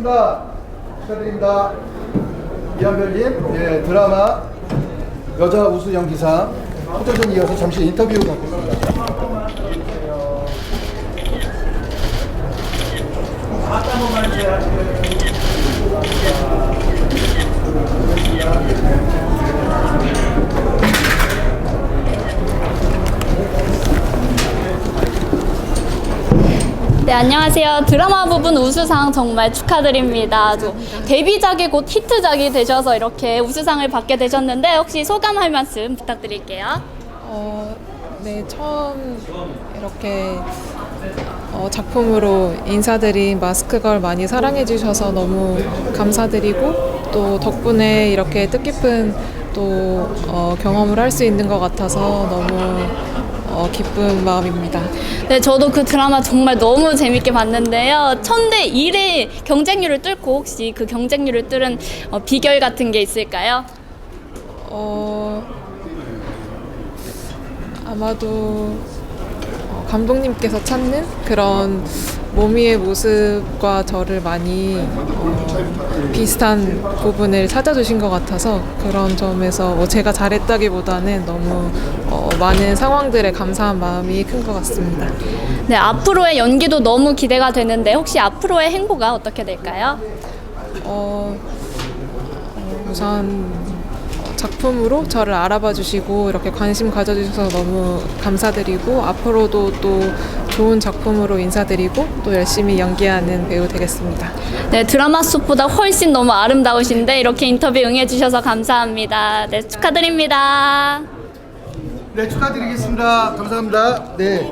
드리겠습니다. 축하드립니다. 이한별님, 예, 드라마 여자 우수 연기상 호조전 이어서 잠시 인터뷰 갖겠습니다. 네, 안녕하세요. 드라마 부분 우수상 정말 축하드립니다. 데뷔작이 곧 히트작이 되셔서 이렇게 우수상을 받게 되셨는데 혹시 소감할 말씀 부탁드릴게요. 어, 네, 처음 이렇게 어, 작품으로 인사드린 마스크걸 많이 사랑해 주셔서 너무 감사드리고 또 덕분에 이렇게 뜻깊은 또 어, 경험을 할 수 있는 것 같아서 너무 어, 기쁜 마음입니다. 네, 저도 그 드라마 정말 너무 재밌게 봤는데요. 천대 1의 경쟁률을 뚫고 혹시 그 경쟁률을 뚫은 어, 비결 같은 게 있을까요? 어, 아마도 어, 감독님께서 찾는 그런 모미의 모습과 저를 많이 어, 비슷한 부분을 찾아주신 것 같아서 그런 점에서 뭐 제가 잘했다기보다는 너무 어, 많은 상황들에 감사한 마음이 큰 것 같습니다. 네, 앞으로의 연기도 너무 기대가 되는데 혹시 앞으로의 행보가 어떻게 될까요? 어, 어, 우선 어, 작품으로 저를 알아봐 주시고 이렇게 관심 가져 주셔서 너무 감사드리고 앞으로도 또 좋은 작품으로 인사드리고 또 열심히 연기하는 배우 되겠습니다. 네, 드라마 속보다 훨씬 너무 아름다우신데 이렇게 인터뷰 응해 주셔서 감사합니다. 네, 축하드립니다. 네, 축하드리겠습니다. 감사합니다. 네.